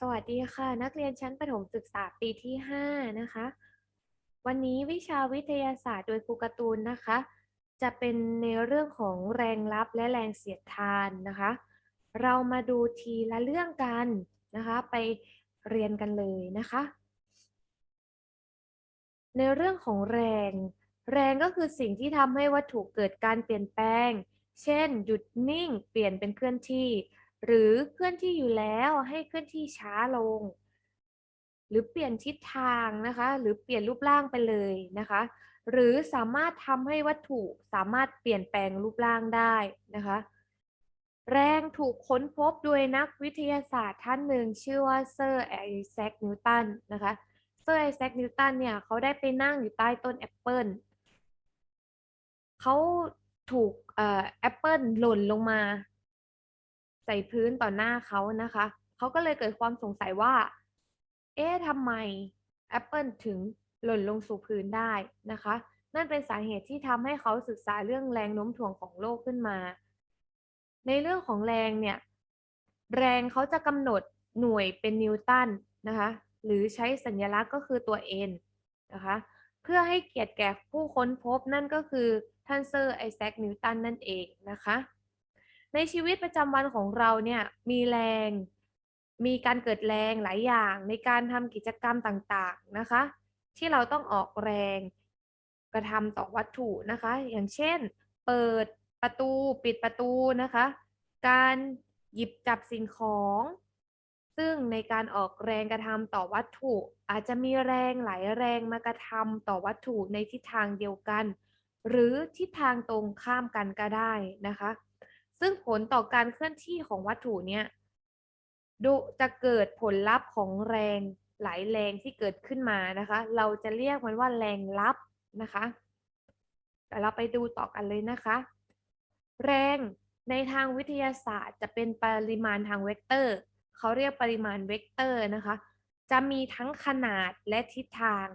สวัสดีค่ะ นักเรียนชั้นประถมศึกษาปีที่ 5 นะคะ วันนี้วิชาวิทยาศาสตร์โดยครูการ์ตูนนะคะ จะเป็นในเรื่องของแรงลับและแรงเสียดทานนะคะ เรามาดูทีละเรื่องกันนะคะ ไปเรียนกันเลยนะคะ ในเรื่องของแรง แรงก็คือสิ่งที่ทำให้วัตถุเกิดการเปลี่ยนแปลง เช่น หยุดนิ่ง เปลี่ยนเป็นเคลื่อนที่ หรือเคลื่อนที่อยู่แล้วให้เคลื่อนที่ช้าลง หรือเปลี่ยนทิศทางนะคะ หรือเปลี่ยนรูปร่างไปเลยนะคะ หรือสามารถทำให้วัตถุสามารถเปลี่ยนแปลงรูปร่างได้นะคะ แรงถูกค้นพบโดยนักวิทยาศาสตร์ท่านหนึ่งชื่อว่าเซอร์ไอแซคนิวตันนะคะเซอร์ไอแซคนิวตันเนี่ยเขาได้ไปนั่งอยู่ใต้ต้นแอปเปิลเขาถูกแอปเปิลหล่นลงมา ใส่พื้นต่อหน้าเขานะคะ เขาก็เลยเกิดความสงสัยว่า เอ๊ะทำไมแอปเปิลถึงหล่นลงสู่พื้นได้นะคะ นั่นเป็นสาเหตุที่ทำให้เขาศึกษาเรื่องแรงโน้มถ่วงของโลกขึ้นมา ในเรื่องของแรงเนี่ย แรงเขาจะกำหนดหน่วยเป็นนิวตันนะคะ หรือใช้สัญลักษณ์ก็คือตัว n นะคะ เพื่อให้เกียรติแก่ผู้ค้นพบนั่นก็คือท่านเซอร์ไอแซคนิวตันนั่นเองนะคะ ในชีวิตประจำวันของเราเนี่ยมีแรง มีการเกิดแรงหลายอย่างในการทำกิจกรรมต่างๆนะคะ ที่เราต้องออกแรงกระทำต่อวัตถุนะคะ อย่างเช่น เปิดประตูปิดประตูนะคะ การหยิบจับสิ่งของ ซึ่งในการออกแรงกระทำต่อวัตถุ อาจจะมีแรงหลายแรงมากระทำต่อวัตถุในทิศทางเดียวกัน หรือทิศทางตรงข้ามกันก็ได้นะคะ ซึ่งผลต่อการเคลื่อนที่ของวัตถุเนี่ยดูจะเกิดผลลัพธ์ของแรงหลายแรงที่เกิดขึ้นมานะคะ เราจะเรียกมันว่าแรงลับนะคะแต่เราไปดูต่อกันเลยนะคะ แรงในทางวิทยาศาสตร์จะเป็นปริมาณทางเวกเตอร์ เขาเรียกปริมาณเวกเตอร์นะคะ จะมีทั้งขนาดและทิศทาง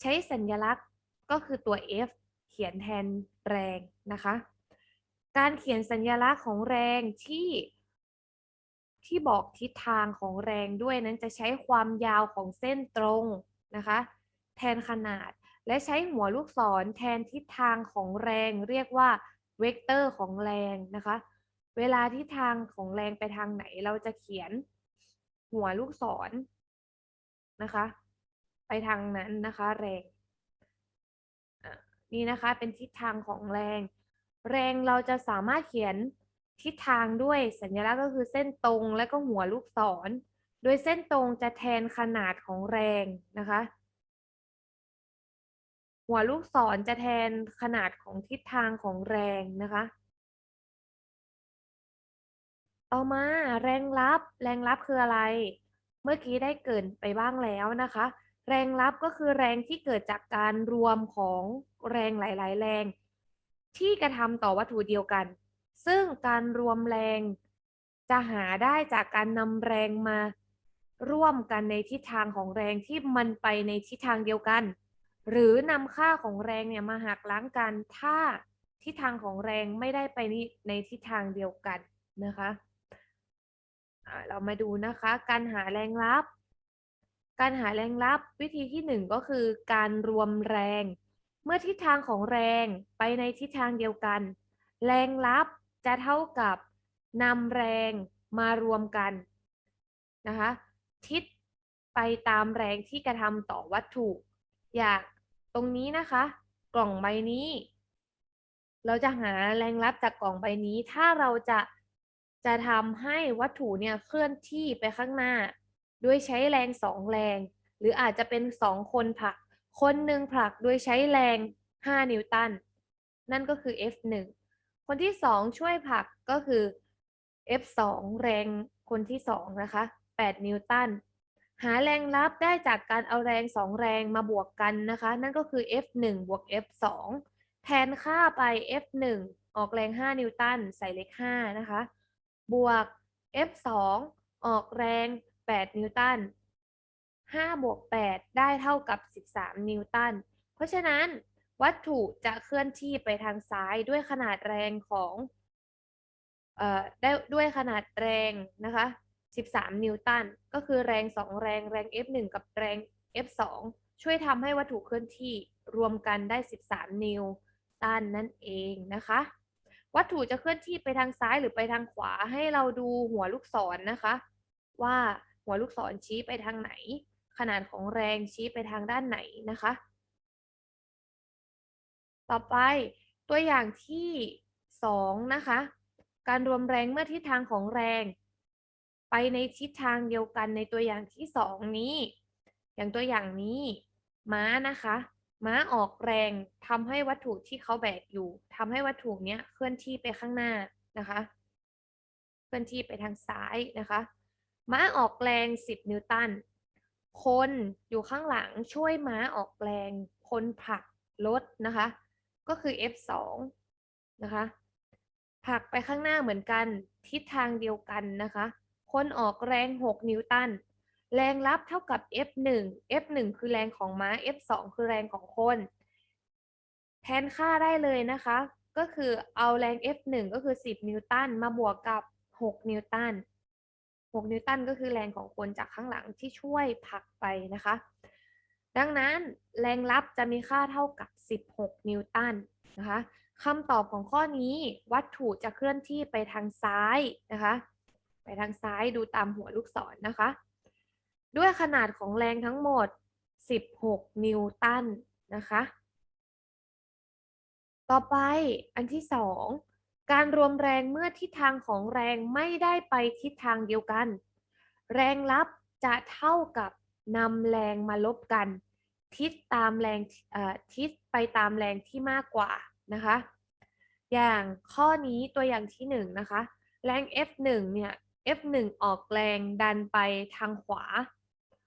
ใช้สัญลักษณ์ก็คือตัว F เขียนแทนแรงนะคะ การเขียนสัญลักษณ์ของแรงที่ ที่บอกทิศทางของแรงด้วยนั้นจะใช้ความยาวของเส้นตรงนะคะ แทนขนาดและใช้หัวลูกศรแทนทิศทางของแรง เรียกว่าเวกเตอร์ของแรงนะคะ เวลาทิศทางของแรงไปทางไหนเราจะเขียนหัวลูกศรนะคะ ไปทางนั้นนะคะ แรงนี่นะคะเป็นทิศทางของแรง แรงเราจะสามารถเขียนทิศทางด้วยสัญลักษณ์ก็คือเส้นตรงและก็หัวลูกศร โดยเส้นตรงจะแทนขนาดของแรงนะคะ หัวลูกศรจะแทนขนาดของทิศทางของแรงนะคะ ต่อมาแรงลับ แรงลับคืออะไร เมื่อกี้ได้เกินไปบ้างแล้วนะคะ แรงลับก็คือแรงที่เกิดจากการรวมของแรงหลาย ๆ แรง ที่กระทำต่อวัตถุเดียวกัน ซึ่งการรวมแรงจะหาได้จากการนำแรงมาร่วมกันในทิศทางของแรงที่มันไปในทิศทางเดียวกัน หรือนำค่าของแรงเนี่ยมาหักล้างกัน ถ้าทิศทางของแรงไม่ได้ไปในทิศทางเดียวกันนะคะ เรามาดูนะคะ การหาแรงลับ การหาแรงลับวิธีที่หนึ่งก็คือการรวมแรง เมื่อทิศทางของแรงไปในทิศทางเดียวกัน แรงลับจะเท่ากับนำแรงมารวมกันนะคะทิศไปตามแรงที่กระทำต่อวัตถุ อย่างตรงนี้นะคะ กล่องใบนี้ เราจะหาแรงลับจากกล่องใบนี้ ถ้าเราจะจะทำให้วัตถุเนี่ยเคลื่อนที่ไปข้างหน้า ด้วยใช้แรงสองแรง หรืออาจจะเป็นสองคนผลัก คนหนึ่งผลักโดยใช้แรง 5 นิวตัน นั่นก็คือ F1 คนที่สองช่วยผลักก็คือ F2 แรงคนที่สองนะคะ 8 นิวตัน หาแรงลับได้จากการเอาแรงสองแรงมาบวกกันนะคะ นั่นก็คือ F1 บวก F2 แทนค่าไป F1 ออกแรง 5 นิวตัน ใส่เลข 5 นะคะ บวก F2 ออกแรง 8 นิวตัน 5บวก8ได้เท่ากับ 13 นิวตัน เพราะฉะนั้นวัตถุจะเคลื่อนที่ไปทางซ้ายด้วยขนาดแรงของเอ่อได้ด้วยขนาดแรงนะคะ 13 นิวตัน ก็คือแรง 2 แรงแรง F1 กับแรง F2 ช่วยทำให้วัตถุเคลื่อนที่รวมกันได้ 13 นิวตันนั่นเองนะคะ วัตถุจะเคลื่อนที่ไปทางซ้ายหรือไปทางขวาให้เราดูหัวลูกศรนะคะ ว่าหัวลูกศรชี้ไปทางไหน ขนาดของแรงชี้ไปทางด้านไหนนะคะ ต่อไปตัวอย่างที่ 2 นะคะ การรวมแรงเมื่อทิศทางของแรง ไปในทิศทางเดียวกันในตัวอย่างที่ 2 นี้ อย่างตัวอย่างนี้ม้านะคะ ม้าออกแรงทำให้วัตถุที่เขาแบกอยู่ทำให้วัตถุเนี้ยเคลื่อนที่ไปข้างหน้านะคะ เคลื่อนที่ไปทางซ้ายนะคะ ม้าออกแรง 10 นิวตัน คนอยู่ข้างหลังช่วยม้าออกแรงคนผลักรถนะคะ ก็คือ F2 นะคะผลักไปข้างหน้าเหมือนกันทิศทางเดียวกันนะคะ คนออกแรง 6 นิวตัน แรงรับเท่ากับ F1 F1 คือแรงของม้า F2 คือแรงของคน แทนค่าได้เลยนะคะ ก็คือเอาแรง F1 ก็คือ 10 นิวตันมาบวกกับ 6 นิวตัน 6 นิวตันก็คือแรงของคนจากข้างหลังที่ช่วยผลักไปนะคะ ดังนั้นแรงรับจะมีค่าเท่ากับ 16 นิวตันนะคะคำตอบของข้อนี้วัตถุจะเคลื่อนที่ไปทางซ้ายนะคะ ไปทางซ้ายดูตามหัวลูกศรนนะคะ ด้วยขนาดของแรงทั้งหมด 16 นิวตันนะคะ ต่อไปอันที่สอง การรวมแรงเมื่อทิศทางของแรงไม่ได้ไปทิศทางเดียวกัน แรงรับจะเท่ากับนำแรงมาลบกัน ทิศตามแรงทิศไปตามแรงที่มากกว่านะคะ อย่างข้อนี้ตัวอย่างที่หนึ่งนะคะ แรง F1 เนี่ย F1 ออกแรงดันไปทางขวา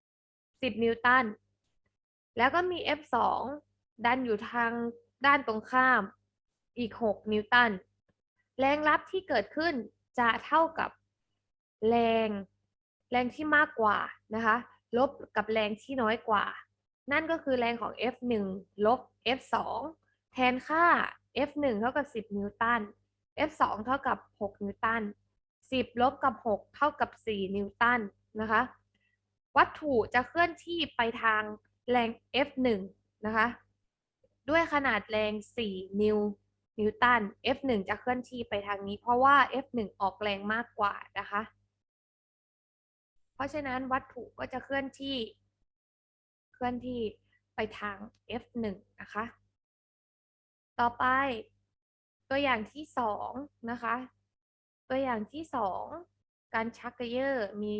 10 นิวตัน แล้วก็มี F2 ดันอยู่ทางด้านตรงข้ามอีก 6 นิวตัน แรงรับที่เกิดขึ้นจะเท่ากับแรงแรงที่มากกว่านะคะ ลบกับแรงที่น้อยกว่า นั่นก็คือแรงของ F1 ลบ F2 แทนค่า F1 เท่ากับ 10 นิวตัน F2 เท่ากับ 6 นิวตัน 10 ลบกับ 6 เท่ากับ 4 นิวตันนะคะ วัตถุจะเคลื่อนที่ไปทางแรง F1 นะคะ ด้วยขนาดแรง 4 นิว นิวตัน F1 จะเคลื่อนที่ไปทางนี้ เพราะว่า F1 ออกแรงมากกว่านะคะ เพราะฉะนั้นวัตถุก็จะเคลื่อนที่เคลื่อนที่ไปทาง F1 นะคะ ต่อไปตัวอย่างที่สองนะคะ ตัวอย่างที่สองการชักเกยอร์มี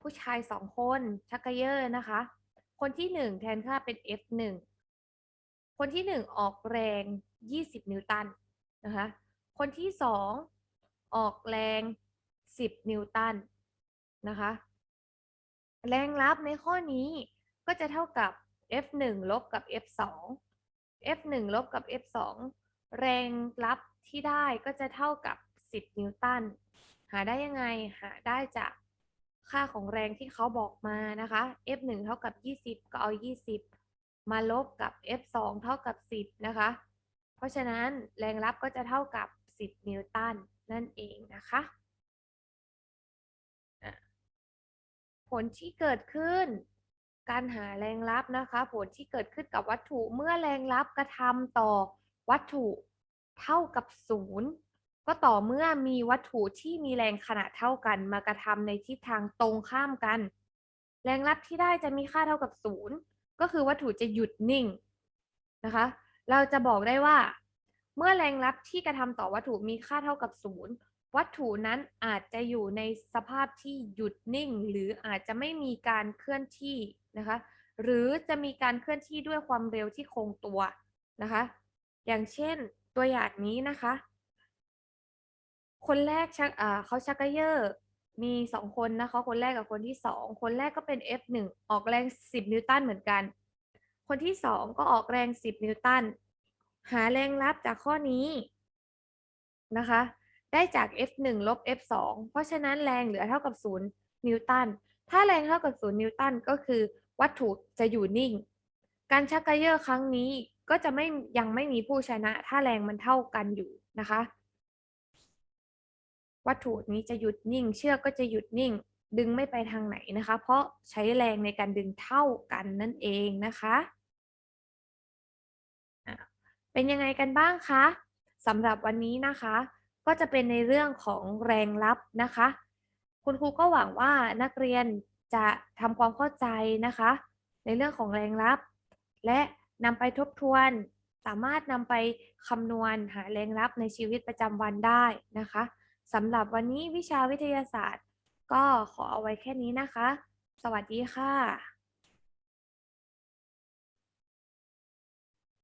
ผู้ชายสองคนชักเกยอร์นะคะ คนที่หนึ่งแทนค่าเป็น F1 คนที่หนึ่งออกแรง 20 นิวตันนะคะคนที่สองออกแรง 10 นิวตันนะคะแรงรับในข้อนี้ก็จะเท่ากับ F1 ลบกับ F2 F1 ลบกับ F2 แรงรับที่ได้ก็จะเท่ากับ 10 นิวตัน หาได้ยังไง หาได้จากค่าของแรงที่เขาบอกมานะคะ F1 เท่ากับ 20 ก็เอา 20 มาลบกับ F2 เท่ากับ 10 นะคะ เพราะฉะนั้นแรงรับก็จะเท่ากับ 10 นิวตันนั่นเองนะคะอะผลที่เกิดขึ้น การหาแรงรับนะคะ ผลที่เกิดขึ้นกับวัตถุเมื่อแรงรับกระทำต่อวัตถุเท่ากับศูนย์ก็ต่อเมื่อมีวัตถุที่มีแรงขนาดเท่ากัน มากระทำในทิศทางตรงข้ามกัน แรงรับที่ได้จะมีค่าเท่ากับศูนย์ก็คือวัตถุจะหยุดนิ่งนะคะ เราจะบอกได้ว่า เมื่อแรงรับที่กระทำต่อวัตถุมีค่าเท่ากับศูนย์วัตถุนั้นอาจจะอยู่ในสภาพที่หยุดนิ่ง หรืออาจจะไม่มีการเคลื่อนที่นะคะ หรือจะมีการเคลื่อนที่ด้วยความเร็วที่คงตัวนะคะ อย่างเช่นตัวอย่างนี้นะคะ คนแรกชักเขาชักเกยอร์มีสองคนนะคะ คนแรกกับคนที่สองคนแรกก็เป็น F1 ออกแรง 10 นิวตันเหมือนกัน คนที่สองก็ออกแรง 10 นิวตัน หาแรงรับจากข้อนี้นะคะ ได้จาก F1 ลบ F2 เพราะฉะนั้นแรงเหลือเท่ากับ 0 นิวตัน ถ้าแรงเท่ากับ 0 นิวตันก็คือวัตถุจะอยู่นิ่ง การชักเกยอร์ครั้งนี้ก็จะไม่ยังไม่มีผู้ชนะ ถ้าแรงมันเท่ากันอยู่นะคะ วัตถุนี้จะหยุดนิ่ง เชือกก็จะหยุดนิ่ง ดึงไม่ไปทางไหนนะคะ เพราะใช้แรงในการดึงเท่ากันนั่นเองนะคะ เป็นยังไงกันบ้างคะสำหรับวันนี้นะคะ ก็จะเป็นในเรื่องของแรงรับนะคะ คุณครูก็หวังว่านักเรียนจะทำความเข้าใจนะคะ ในเรื่องของแรงรับ และนำไปทบทวน สามารถนำไปคำนวณหาแรงรับในชีวิตประจำวันได้นะคะสำหรับวันนี้วิชาวิทยาศาสตร์ ก็ขอเอาไว้แค่นี้นะคะ สวัสดีค่ะ